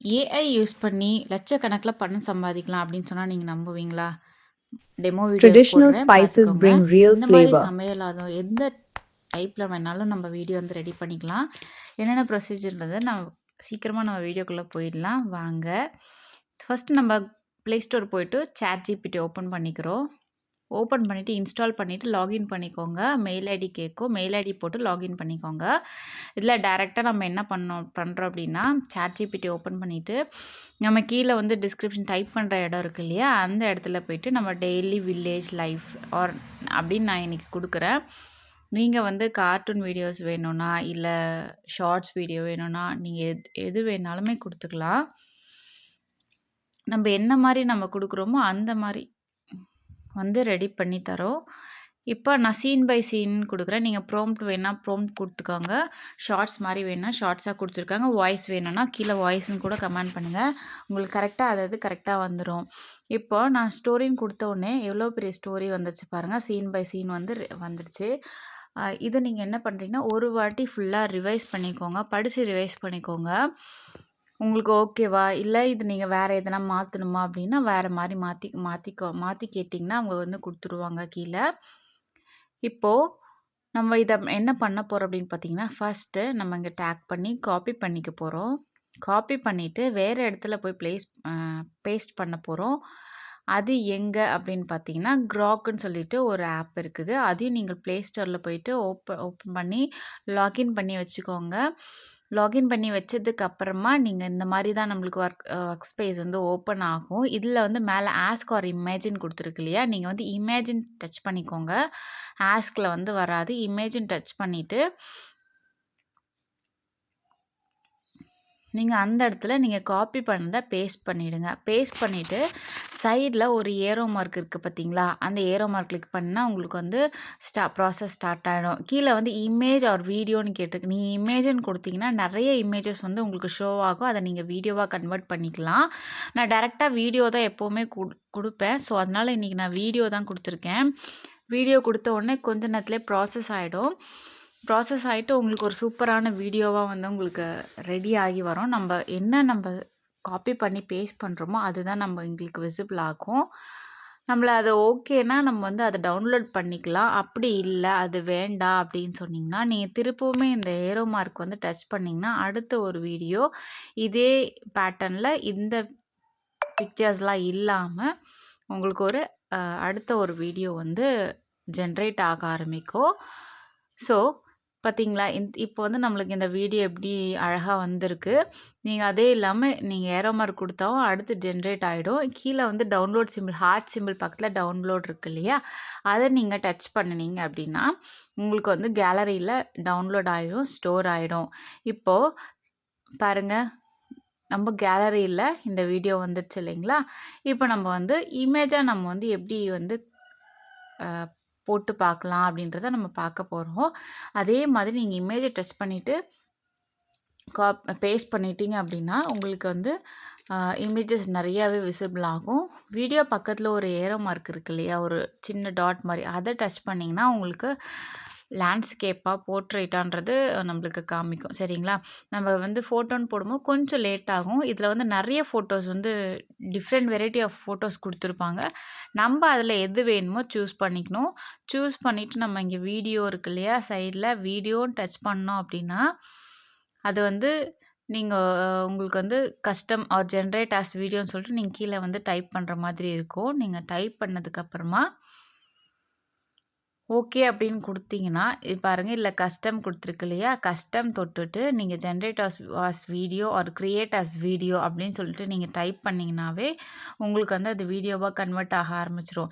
AI use பண்ணி லட்சக்கணக்கில் பணம் சம்பாதிக்கலாம் அப்படின்னு சொன்னால் நீங்கள் நம்புவீங்களா? Demo Traditional spices bring real இந்த மாதிரி flavor. சமையலாதும் எந்த டைப்பில் வேணாலும் நம்ம வீடியோ வந்து ரெடி பண்ணிக்கலாம். என்னென்ன ப்ரொசீஜர்ன்றதை நம்ம சீக்கிரமாக நம்ம வீடியோக்குள்ளே போயிடலாம். வாங்க. ஃபஸ்ட் நம்ம ப்ளே ஸ்டோர் போயிட்டு சேட் ஜிபிடி ஓப்பன் பண்ணிக்கிறோம். ஓப்பன் பண்ணிவிட்டு இன்ஸ்டால் பண்ணிவிட்டு லாகின் பண்ணிக்கோங்க. மெயில் ஐடி கேட்கும் மெயில் ஐடி போட்டு லாகின் பண்ணிக்கோங்க. இதில் டேரெக்டாக நம்ம என்ன பண்ணோம் பண்ணுறோம் அப்படின்னா சேட் ஜிபிடி ஓப்பன் பண்ணிவிட்டு நம்ம கீழே வந்து டிஸ்கிரிப்ஷன் டைப் பண்ணுற இடம் இருக்கு இல்லையா அந்த இடத்துல போயிட்டு நம்ம டெய்லி வில்லேஜ் லைஃப் ஆர் அப்படின்னு நான் இன்றைக்கி கொடுக்குறேன். நீங்கள் வந்து கார்ட்டூன் வீடியோஸ் வேணும்னா இல்லை ஷார்ட்ஸ் வீடியோ வேணும்னா நீங்கள் எது எது வேணாலுமே கொடுத்துக்கலாம். நம்ம என்ன மாதிரி நம்ம கொடுக்குறோமோ அந்த மாதிரி வந்து ரெடி பண்ணி தரோம். இப்போ நான் சீன் பை சீன் கொடுக்குறேன். நீங்கள் ப்ரோம்ப்ட் வேணால் ப்ரோம்ப்ட் கொடுத்துக்கோங்க. ஷார்ட்ஸ் மாதிரி வேணால் ஷார்ட்ஸாக கொடுத்துருக்காங்க. வாய்ஸ் வேணும்னா கீழே வாய்ஸ்னு கூட கமெண்ட் பண்ணுங்கள் உங்களுக்கு கரெக்டாக அதாவது கரெக்டாக வந்துடும் இப்போ நான் ஸ்டோரின்னு கொடுத்த உடனே எவ்வளோ பெரிய ஸ்டோரி வந்துருச்சு பாருங்கள் சீன் பை சீன் வந்து வந்துடுச்சு இதை நீங்கள் என்ன பண்ணுறீங்கன்னா ஒரு வாட்டி ஃபுல்லாக ரிவைஸ் பண்ணிக்கோங்க. படித்து ரிவைஸ் பண்ணிக்கோங்க. உங்களுக்கு ஓகேவா இல்லை இது நீங்கள் வேறு எதனா மாற்றணுமா அப்படின்னா வேறு மாதிரி மாற்றி மாற்றிக்கோ மாற்றி கேட்டிங்கன்னா அவங்க வந்து கொடுத்துருவாங்க கீழே. இப்போது நம்ம இதை என்ன பண்ண போகிறோம் அப்படின்னு பார்த்தீங்கன்னா ஃபஸ்ட்டு நம்ம இங்கே டேக் பண்ணி காப்பி பண்ணிக்க போகிறோம் காப்பி பண்ணிவிட்டு வேறு இடத்துல போய் ப்ளேஸ் பேஸ்ட் பண்ண போகிறோம் அது எங்கே அப்படின்னு பார்த்தீங்கன்னா க்ராக்குன்னு சொல்லிட்டு ஒரு ஆப் இருக்குது. அதையும் நீங்கள் ப்ளே ஸ்டோரில் போயிட்டு ஓப்பன் ஓப்பன் பண்ணி லாகின் பண்ணி வச்சுக்கோங்க. லாகின் பண்ணி வச்சதுக்கு அப்புறமா நீங்கள் இந்த மாதிரி தான் நம்மளுக்கு ஒர்க் ஒர்க் ஸ்பேஸ் வந்து ஓப்பன் ஆகும். இதில் வந்து மேலே ஆஸ்க் ஆர் இமேஜின் கொடுத்துருக்கு இல்லையா? நீங்கள் வந்து இமேஜின் டச் பண்ணிக்கோங்க. ஆஸ்கில் வந்து வராது. இமேஜின் டச் பண்ணிவிட்டு நீங்கள் அந்த இடத்துல நீங்கள் காப்பி பண்ணதை பேஸ்ட் பண்ணிவிடுங்க பேஸ்ட் பண்ணிவிட்டு சைடில் ஒரு ஏரோ மார்க் இருக்குது பார்த்தீங்களா அந்த ஏரோ மார்க் கிளிக் பண்ணால் உங்களுக்கு வந்து ஸ்டா ப்ராசஸ் ஸ்டார்ட் ஆகிடும் கீழே வந்து இமேஜ் ஆர் வீடியோன்னு கேட்டுருக்கு. நீங்கள் இமேஜ்னு கொடுத்தீங்கன்னா நிறைய இமேஜஸ் வந்து உங்களுக்கு ஷோ ஆகும். அதை நீங்கள் வீடியோவாக கன்வெர்ட் பண்ணிக்கலாம். நான் டேரெக்டாக வீடியோ தான் எப்போவுமே கொடுப்பேன். ஸோ அதனால் இன்றைக்கி நான் வீடியோ தான் கொடுத்துருக்கேன். வீடியோ கொடுத்த உடனே கொஞ்ச நேரத்துலேயே ப்ராசஸ் ஆகிடும் ப்ராசஸ் ஆகிட்டு உங்களுக்கு ஒரு சூப்பரான வீடியோவாக வந்து உங்களுக்கு ரெடி ஆகி வரும். நம்ம என்ன நம்ம காப்பி பண்ணி பேஸ்ட் பண்ணுறோமோ அதுதான் நம்ம எங்களுக்கு விசிபிள் ஆகும். நம்மள அது ஓகேனா நம்ம வந்து அதை டவுன்லோட் பண்ணிக்கலாம். அப்படி இல்லை அது வேண்டாம் அப்படின்னு சொன்னிங்கன்னா நீங்கள் திருப்பவுமே இந்த ஏரோ மார்க் வந்து டச் பண்ணிங்கன்னா அடுத்த ஒரு வீடியோ இதே பேட்டர்னில் இந்த பிக்சர்ஸ்லாம் இல்லாமல் உங்களுக்கு ஒரு அடுத்த ஒரு வீடியோ வந்து ஜென்ரேட் ஆக ஆரம்பிக்கும். ஸோ பார்த்தீங்களா இந்த இப்போ வந்து நம்மளுக்கு இந்த வீடியோ எப்படி அழகாக வந்திருக்கு நீங்கள் அதே இல்லாமல் நீங்கள் ஏரோ மார்க் கொடுத்தாவும் அடுத்து ஜென்ரேட் ஆகிடும் கீழே வந்து டவுன்லோட் சிம்பிள் ஹார்ட் சிம்பிள் பக்கத்தில் டவுன்லோட் இருக்கு இல்லையா? அதை நீங்கள் டச் பண்ணினீங்க அப்படின்னா உங்களுக்கு வந்து கேலரியில் டவுன்லோட் ஆகிடும் ஸ்டோர் ஆகிடும் இப்போது பாருங்கள் நம்ம கேலரியில் இந்த வீடியோ வந்துடுச்சு இல்லைங்களா? இப்போ நம்ம வந்து இமேஜாக நம்ம வந்து எப்படி வந்து போட்டு பார்க்கலாம் அப்படின்றத நம்ம பார்க்க போகிறோம் அதே மாதிரி நீங்கள் இமேஜை டச் பண்ணிவிட்டு காப் பேஸ்ட் பண்ணிட்டீங்க அப்படின்னா உங்களுக்கு வந்து இமேஜஸ் நிறையாவே விசிபிள் ஆகும். வீடியோ பக்கத்தில் ஒரு ஏரோ மார்க் இருக்கு இல்லையா? ஒரு சின்ன டாட் மாதிரி. அதை டச் பண்ணிங்கன்னா உங்களுக்கு லேண்ட்ஸ்கேப்பாக போர்ட்ரேட்டான்றது நம்மளுக்கு காமிக்கும். சரிங்களா? நம்ம வந்து ஃபோட்டோன்னு போடும்போது கொஞ்சம் லேட் ஆகும். இதில் வந்து நிறைய ஃபோட்டோஸ் வந்து டிஃப்ரெண்ட் வெரைட்டி ஆஃப் ஃபோட்டோஸ் கொடுத்துருப்பாங்க. நம்ம அதில் எது வேணுமோ சூஸ் பண்ணிக்கணும். சூஸ் பண்ணிவிட்டு நம்ம இங்கே வீடியோ இருக்கு இல்லையா? சைடில் வீடியோன்னு டச் பண்ணோம் அப்படின்னா அது வந்து நீங்கள் உங்களுக்கு வந்து கஸ்டம் ஆர் ஜென்ரேட் ஆஸ் வீடியோன்னு சொல்லிட்டு நீங்கள் கீழே வந்து டைப் பண்ணுற மாதிரி இருக்கும். நீங்கள் டைப் பண்ணதுக்கப்புறமா ஓகே அப்படின்னு கொடுத்தீங்கன்னா பாருங்கள் இல்லை கஸ்டம் கொடுத்துருக்கு இல்லையா? கஸ்டம் தொட்டுட்டு நீங்கள் generate as as video or create as video அப்படின்னு சொல்லிட்டு நீங்கள் டைப் பண்ணிங்கனாவே உங்களுக்கு வந்து அது வீடியோவாக கன்வெர்ட் ஆக ஆரம்பிச்சிடும்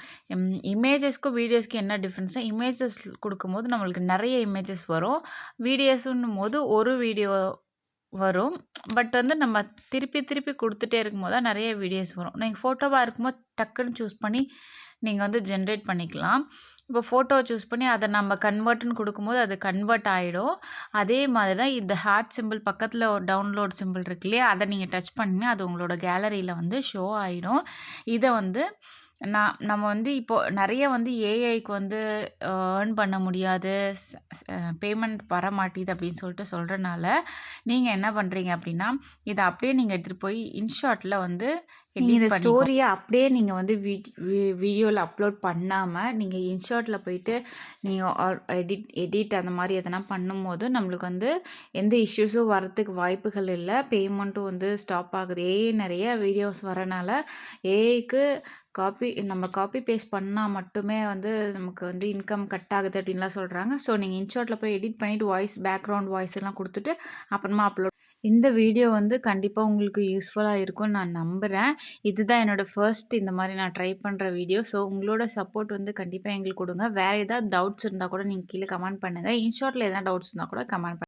இமேஜஸ்க்கும் வீடியோஸ்க்கும் என்ன டிஃப்ரென்ஸ்னால் இமேஜஸ் கொடுக்கும்போது நம்மளுக்கு நிறைய இமேஜஸ் வரும். வீடியோஸுன்னும் போது ஒரு வீடியோ வரும். பட் வந்து நம்ம திருப்பி திருப்பி கொடுத்துட்டே இருக்கும்போது தான் நிறைய வீடியோஸ் வரும். நீங்கள் ஃபோட்டோவாக இருக்கும்போது டக்குன்னு சூஸ் பண்ணி நீங்கள் வந்து ஜென்ரேட் பண்ணிக்கலாம். இப்போ ஃபோட்டோ சூஸ் பண்ணி அதை நம்ம கன்வெர்ட்னு கொடுக்கும்போது அது கன்வெர்ட் ஆகிடும் அதே மாதிரி தான் இந்த ஹார்ட் சிம்பிள் பக்கத்தில் ஒரு டவுன்லோட் சிம்பிள் இருக்கு இல்லையா? அதை நீங்கள் டச் பண்ணி அது உங்களோட கேலரியில் வந்து ஷோ ஆகிடும் இதை வந்து நான் நம்ம வந்து இப்போது நிறைய வந்து ஏஐக்கு வந்து ஏர்ன் பண்ண முடியாது. பேமெண்ட் வர பேமெண்ட் வரமாட்டேது அப்படின்னு சொல்லிட்டு சொல்கிறனால நீங்கள் என்ன பண்ணுறீங்க அப்படின்னா, இதை அப்படியே நீங்கள் எடுத்துகிட்டு போய் இன்ஷாட்டில் வந்து இந்த ஸ்டோரிய அப்படியே நீங்க வந்து வீட் வி வீடியோல அப்லோட் பண்ணாம, நீங்க இன்ஷாட்ல போயிட்டு நீங்க ஆர் எடிட் எடிட் அந்த மாரி எதனா பண்ணும்போது, நம்மளுக்கு வந்து எந்த இஷ்யூஸும் வரதுக்கு வாய்ப்புகள் இல்ல. பேமெண்ட்டும் வந்து ஸ்டாப் ஆகுது. ஏஐ நெறைய வீடியோஸ் வரனால, ஏஐக்கு காப்பி நம்ம காப்பி பேஸ்ட் பண்ணா மட்டுமே வந்து நமக்கு வந்து இன்கம் கட் ஆகுது அப்படின்லாம் சொல்றாங்க. ஸோ நீங்க இன்ஷாட்ல போய் எடிட் பண்ணிட்டு வாய்ஸ் பேக்ரவுண்ட் வாய்ஸ் எல்லாம் குடுத்துட்டு, அப்புறமா அப்லோட் இந்த வீடியோ வந்து கண்டிப்பாக உங்களுக்கு யூஸ்ஃபுல்லாக இருக்கும்னு நான் நம்புகிறேன் இதுதான் என்னோட ஃபர்ஸ்ட் இந்த மாதிரி நான் ட்ரை பண்ணுற வீடியோ. ஸோ உங்களோட சப்போர்ட் வந்து கண்டிப்பாக எங்களுக்கு கொடுங்க வேறு ஏதாவது டவுட்ஸ் இருந்தால் கூட நீங்கள் கீழே கமெண்ட் பண்ணுங்க. இன்ஷார்ட்டில் எதனா டவுட்ஸ் இருந்தால் கூட கமெண்ட் பண்ணுங்கள்